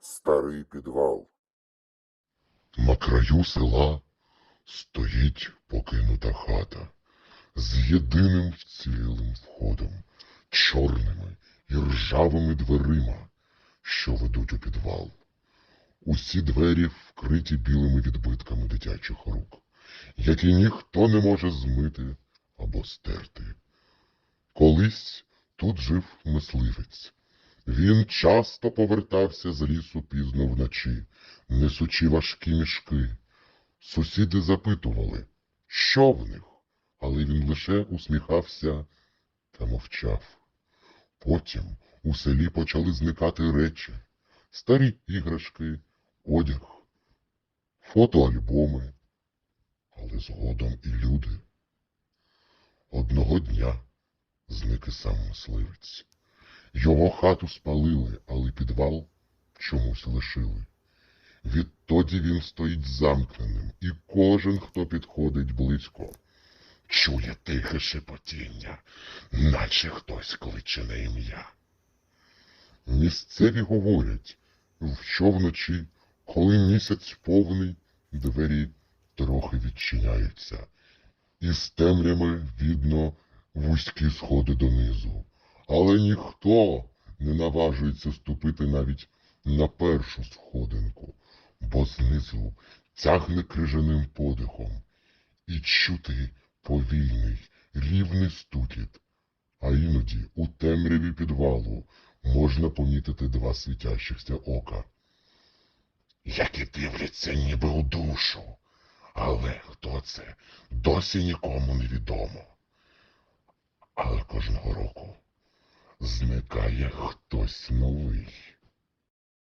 Старий підвал. На краю села стоїть покинута хата з єдиним вцілілим входом, чорними і ржавими дверима, що ведуть у підвал. Усі двері вкриті білими відбитками дитячих рук, які ніхто не може змити або стерти. Колись тут жив мисливець. Він часто повертався з лісу пізно вночі, несучи важкі мішки. Сусіди запитували, що в них, але він лише усміхався та мовчав. Потім у селі почали зникати речі, старі іграшки, одяг, фотоальбоми, згодом і люди. Одного дня зник і сам мисливець. Його хату спалили, але підвал чомусь лишили. Відтоді він стоїть замкненим, і кожен, хто підходить близько, чує тихе шепотіння, наче хтось кличе на ім'я. Місцеві говорять, що вночі, коли місяць повний, двері трохи відчиняються, і з темрями видно вузькі сходи донизу. Але ніхто не наважується ступити навіть на першу сходинку, бо знизу тягне крижаним подихом і чути повільний, рівний стукіт. А іноді у темряві підвалу можна помітити два світящихся ока, які дивляться ніби у душу. Але хто це, досі нікому не відомо. Але кожного року зникає хтось новий.